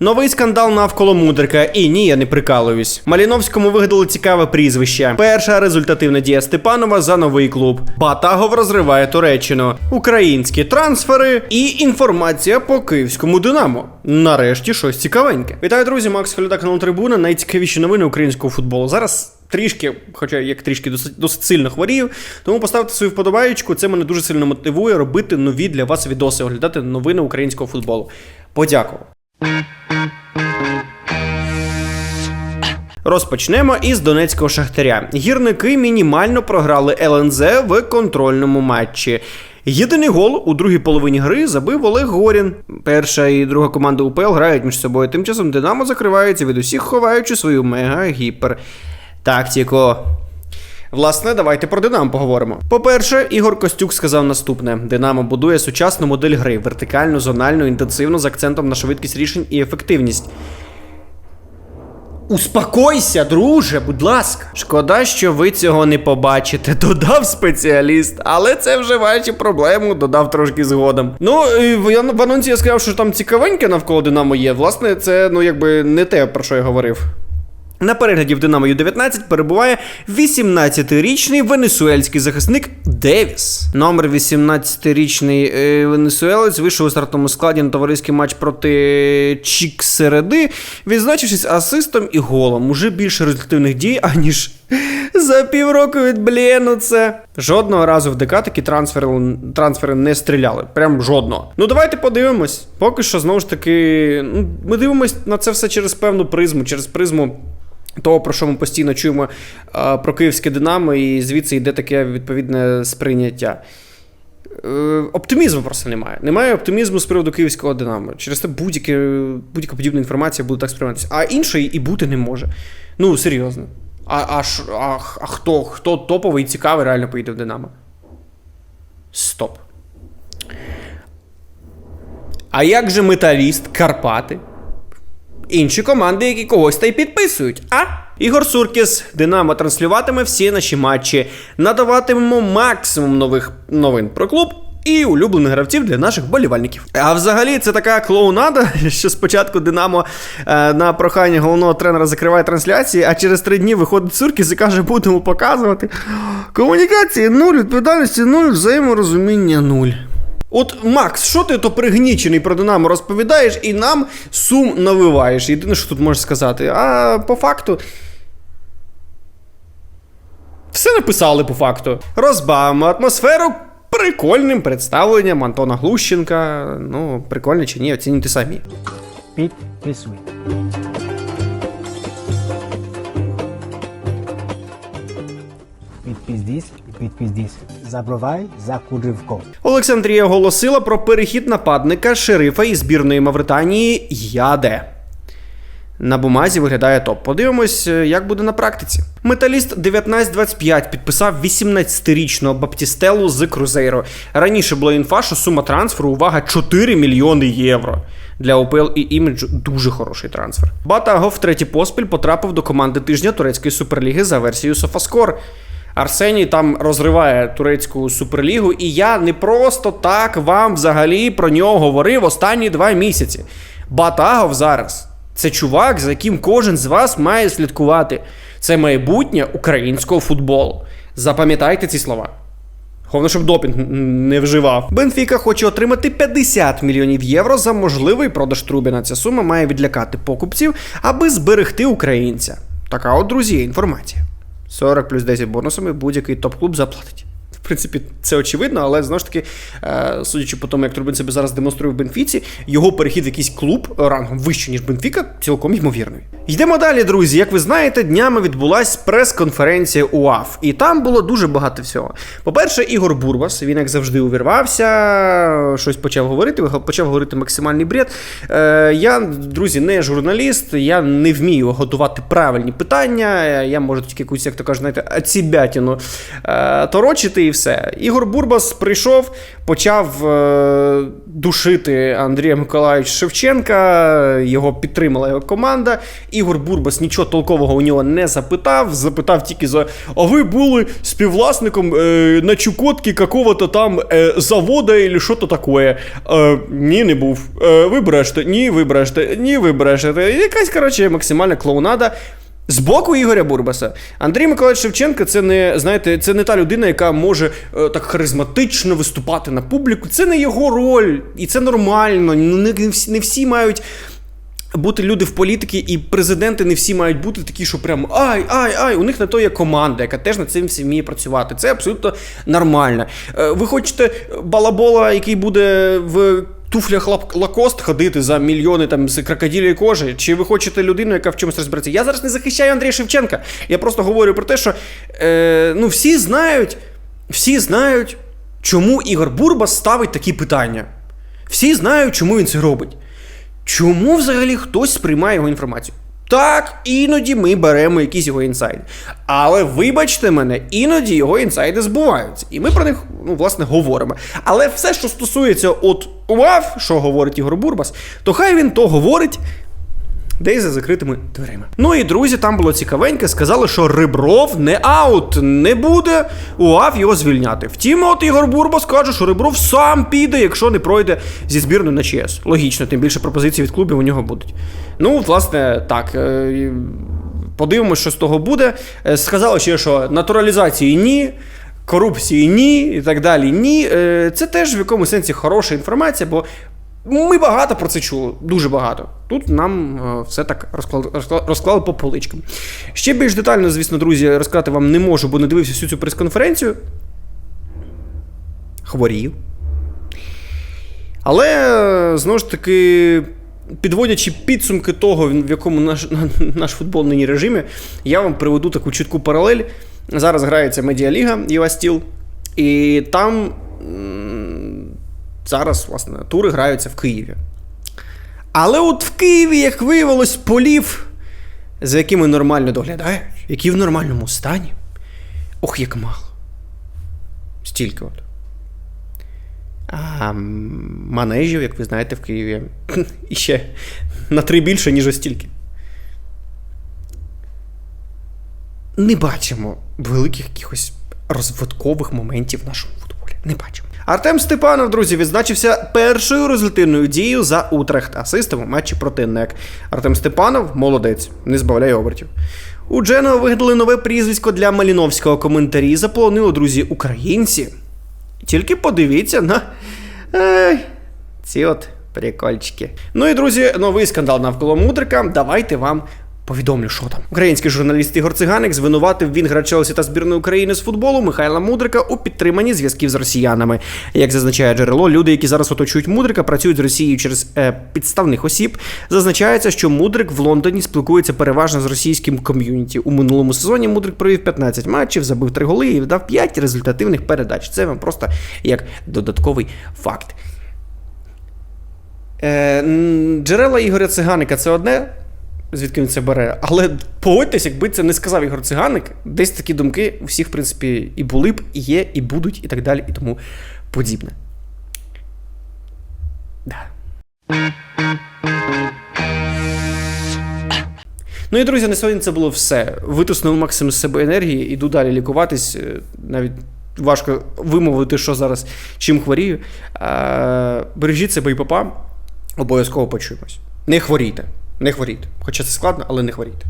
Новий скандал навколо Мудрика. І ні, я не прикалуюсь. Маліновському вигадали цікаве прізвище. Перша результативна дія Степанова за новий клуб. Батагов розриває Туреччину. Українські трансфери і інформація по київському Динамо. Нарешті щось цікавеньке. Вітаю, друзі! Макс Халюда, канал Трибуна. Найцікавіші новини українського футболу. Зараз. Трішки, хоча як трішки досить, досить сильно хворію, тому поставте свою вподобаєчку. Це мене дуже сильно мотивує робити нові для вас відоси, оглядати новини українського футболу. Подякував. Розпочнемо із донецького шахтаря. Гірники мінімально програли ЛНЗ в контрольному матчі. Єдиний гол у другій половині гри забив Олег Горін. Перша і друга команда УПЛ грають між собою. Тим часом Динамо закривається від усіх, ховаючи свою мега-гіпер тактику. Власне, давайте про Динамо поговоримо. По-перше, Ігор Костюк сказав наступне: Динамо будує сучасну модель гри, вертикальну, зональну, інтенсивну з акцентом на швидкість рішень і ефективність. Успокойся, друже, будь ласка. Шкода, що ви цього не побачите, додав спеціаліст, але це вже ваші проблеми, додав трошки згодом. Ну, в анонсі я сказав, що там цікавеньке навколо Динамо є. Власне, це ну якби не те, про що я говорив. На перегляді в Динамо Ю-19 перебуває 18-річний венесуельський захисник Девіс. Номер 18-річний е, венесуелець вийшов у стартовому складі на товариський матч проти Чіксереди, відзначившись асистом і голом. Уже більше результативних дій, аніж за півроку від Блену це. Жодного разу в ДК такі трансфери, трансфери не стріляли. Прям жодного. Ну давайте подивимось. Поки що, знову ж таки, ну, ми дивимось на це все через певну призму, через призму. Того, про що ми постійно чуємо про київське Динамо, і звідси йде таке відповідне сприйняття. Е, оптимізму просто немає. Немає оптимізму з приводу київського Динамо. Через це будь-яка подібна інформація буде так сприйматися. А іншої і бути не може. Ну, серйозно. А, а, а, а хто, хто топовий і цікавий реально поїде в Динамо? Стоп. А як же металіст, Карпати? Інші команди, які когось та й підписують. А? Ігор Суркіс, Динамо транслюватиме всі наші матчі, надаватимемо максимум нових новин про клуб. І улюблених гравців для наших болівальників. А взагалі це така клоунада, що спочатку Динамо е, на прохання головного тренера закриває трансляції, а через три дні виходить Суркіс і каже, будемо показувати. Комунікації нуль, відповідальності нуль, взаєморозуміння нуль. От, Макс, що ти то пригнічений про Динамо розповідаєш і нам сум навиваєш? Єдине, що тут можеш сказати. А по факту. Все написали по факту. Розбавимо атмосферу прикольним представленням Антона Глущенка. Ну, прикольно чи ні, оцінюйте самі. Підписуй. Підпиздись, підпиздись. Забувай за куривко. Олександрія оголосила про перехід нападника шерифа із збірної Мавританії Яде. На бумазі виглядає топ. Подивимось, е, як буде на практиці. Металіст 1925 підписав 18-річного Баптістелу з Крузейро. Раніше було інфа, що сума трансферу, увага, 4 мільйони євро. Для ОПЛ і іміджу дуже хороший трансфер. Батаго в третій поспіль потрапив до команди тижня турецької суперліги за версією Софаскор. Арсеній там розриває турецьку суперлігу, і я не просто так вам взагалі про нього говорив останні два місяці. Батагов зараз це чувак, за яким кожен з вас має слідкувати. Це майбутнє українського футболу. Запам'ятайте ці слова. Головне, щоб допінг не вживав. Бенфіка хоче отримати 50 мільйонів євро за можливий продаж Трубіна. Ця сума має відлякати покупців, аби зберегти українця. Така от, друзі, інформація. 40 плюс 10 бонусами будь-який топ-клуб заплатить. В принципі, це очевидно, але знову ж таки, е, судячи по тому, як Трубин себе зараз демонструє в Бенфіці, його перехід в якийсь клуб рангом вище, ніж Бенфіка, цілком ймовірний. Йдемо далі, друзі. Як ви знаєте, днями відбулась прес-конференція УАФ, і там було дуже багато всього. По-перше, Ігор Бурбас, він як завжди увірвався, щось почав говорити, почав говорити максимальний бред. Е, я, друзі, не журналіст, я не вмію готувати правильні питання. Я можу тільки якусь, як то кажуть, знаєте, ацібятіну е, торочити і все. Ігор Бурбас прийшов, почав е, душити Андрія Миколаївича Шевченка. Його підтримала його команда. Ігор Бурбас нічого толкового у нього не запитав. Запитав тільки за: а ви були співвласником е, на Чукотці какого-то там е, завода или що то таке? Е, ні, не був. Е, ви брешете, ні, ви брешете, ні, ви брешете. Якась, коротше, максимальна клоунада. З боку Ігоря Бурбаса, Андрій Миколаївич Шевченко це не знаєте, це не та людина, яка може е, так харизматично виступати на публіку. Це не його роль, і це нормально. Ну, Не, не, всі, всі мають бути люди в політиці, і президенти не всі мають бути такі, що прям ай, ай, ай. У них на то є команда, яка теж над цим всім вміє працювати. Це абсолютно нормально. Е, Ви хочете балабола, який буде в. Туфлях лакост ходити за мільйони там з крокодилії кожи, чи ви хочете людину, яка в чомусь розбереться? Я зараз не захищаю Андрія Шевченка. Я просто говорю про те, що е, ну, всі знають, всі знають, чому Ігор Бурбас ставить такі питання. Всі знають, чому він це робить. Чому взагалі хтось сприймає його інформацію? Так, іноді ми беремо якісь його інсайди. Але вибачте мене, іноді його інсайди збуваються. І ми про них, ну, власне, говоримо. Але все, що стосується от УАВ, що говорить Ігор Бурбас, то хай він то говорить. Десь за закритими дверима. Ну і друзі, там було цікавеньке. Сказали, що Рибров не аут, не буде УАВ його звільняти. Втім, от Ігор Бурбас каже, що Рибров сам піде, якщо не пройде зі збірною на ЧС. Логічно, тим більше пропозицій від клубів у нього будуть. Ну, власне, так. е, Подивимось, що з того буде. Е, Сказали ще, що натуралізації ні. Корупції ні, і так далі. Ні. Е, Це теж в якомусь сенсі хороша інформація, бо ми багато про це чули, дуже багато. Тут нам е, все так розклали, розклали, розклали по поличкам. Ще більш детально, звісно, друзі, розказати вам не можу, бо не дивився всю цю прес-конференцію. Хворів. Але е, знову ж таки, підводячи підсумки того, в якому наш, наш футбол нині режимі, я вам приведу таку чітку паралель. Зараз грається медіаліга ЮА Стіл, і там зараз, власне, тури граються в Києві. Але от в Києві, як виявилось, полів, за якими нормально доглядають, які в нормальному стані. Ох, як мало. Стільки от. А манежів, як ви знаєте, в Києві іще на три більше, ніж ось стільки. Не бачимо великих якихось розвиткових моментів в нашому футболі. Не бачимо. Артем Степанов, друзі, відзначився першою результативною дією за Утрехт, асистом у матчі проти НЕК. Артем Степанов молодець, не збавляє обертів. У Джено вигадали нове прізвисько для Маліновського коментарі. Заполонили, друзі, українці. Тільки подивіться на Ей, ці от прикольчики. Ну і друзі, новий скандал навколо Мудрика. Давайте вам повідомлю, що там. Український журналіст Ігор Циганик звинуватив Вінгра Челсі та збірної України з футболу Михайла Мудрика у підтриманні зв'язків з росіянами. Як зазначає джерело, люди, які зараз оточують Мудрика, працюють з Росією через е, підставних осіб. Зазначається, що Мудрик в Лондоні спілкується переважно з російським ком'юніті. У минулому сезоні Мудрик провів 15 матчів, забив 3 голи і віддав 5 результативних передач. Це вам просто як додатковий факт. Е, джерела Ігоря Циганика це одне, звідки він це бере. Але погодьтесь, якби це не сказав Ігор Циганик, десь такі думки у всіх, в принципі, і були б, і є, і будуть, і так далі, і тому подібне. Да. Ну і друзі, на сьогодні це було все. Витиснув максимум з себе енергії, іду далі лікуватись. Е, Навіть важко вимовити, що зараз чим хворію. Е, Бережіть себе і папа. Обов'язково почуємось. Не хворійте. Не хворійте. Хоча це складно, але не хворійте.